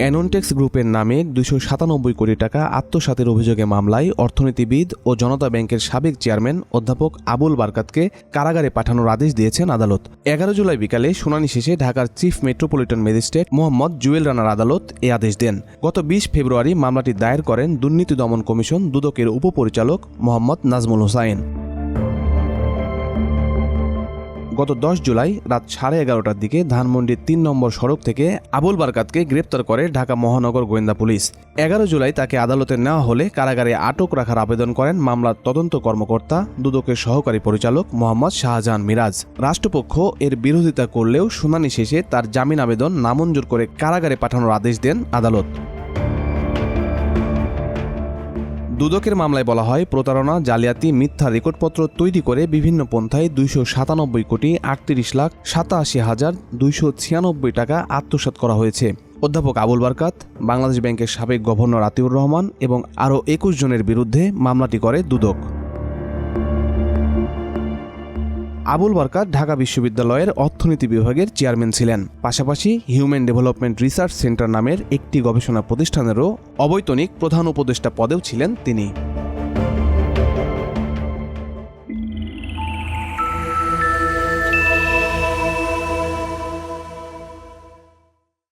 অ্যানন্টেক্স গ্রুপের নামে দুশো সাতানব্বই কোটি টাকা আত্মসাতের অভিযোগে মামলায় অর্থনীতিবিদ ও জনতা ব্যাংকের সাবেক চেয়ারম্যান অধ্যাপক আবুল বারকাতকে কারাগারে পাঠানোর আদেশ দিয়েছেন আদালত। এগারো জুলাই বিকালে শুনানি শেষে ঢাকার chief metropolitan magistrate Mohammad Jewel রানার আদালত এ আদেশ দেন। গত বিশ ফেব্রুয়ারি মামলাটি দায়ের করেন দুর্নীতি দমন কমিশন দুদকের উপপরিচালক মোহাম্মদ নাজমুল হোসাইন। গত দশ জুলাই রাত সাড়ে এগারোটার দিকে ধানমন্ডির তিন নম্বর সড়ক থেকে আবুল বারকাতকে গ্রেপ্তার করে ঢাকা মহানগর গোয়েন্দা পুলিশ। এগারো জুলাই তাকে আদালতে নেওয়া হলে কারাগারে আটক রাখার আবেদন করেন মামলার তদন্ত কর্মকর্তা, দুদকের সহকারী পরিচালক মোহাম্মদ শাহজাহান মিরাজ। রাষ্ট্রপক্ষ এর বিরোধিতা করলেও শুনানি শেষে তার জামিন আবেদন নামঞ্জুর করে কারাগারে পাঠানোর আদেশ দেন আদালত। দুদকের মামলায় বলা হয়, প্রতারণা, জালিয়াতি, মিথ্যা রেকর্ডপত্র তৈরি করে বিভিন্ন পন্থায় দুইশো সাতানব্বই কোটি আটত্রিশ লাখ সাতাশি হাজার দুইশো ছিয়ানব্বই টাকা আত্মসাত করা হয়েছে। অধ্যাপক আবুল বারকাত, বাংলাদেশ ব্যাংকের সাবেক গভর্নর আতিউর রহমান এবং আরও একুশ জনের বিরুদ্ধে মামলাটি করে দুদক। আবুল বারকাত ঢাকা বিশ্ববিদ্যালয়ের অর্থনীতি বিভাগের চেয়ারম্যান ছিলেন। পাশাপাশি হিউম্যান ডেভেলপমেন্ট রিসার্চ সেন্টার নামের একটি গবেষণা প্রতিষ্ঠানেরও অবৈতনিক প্রধান উপদেষ্টা পদেও ছিলেন তিনি।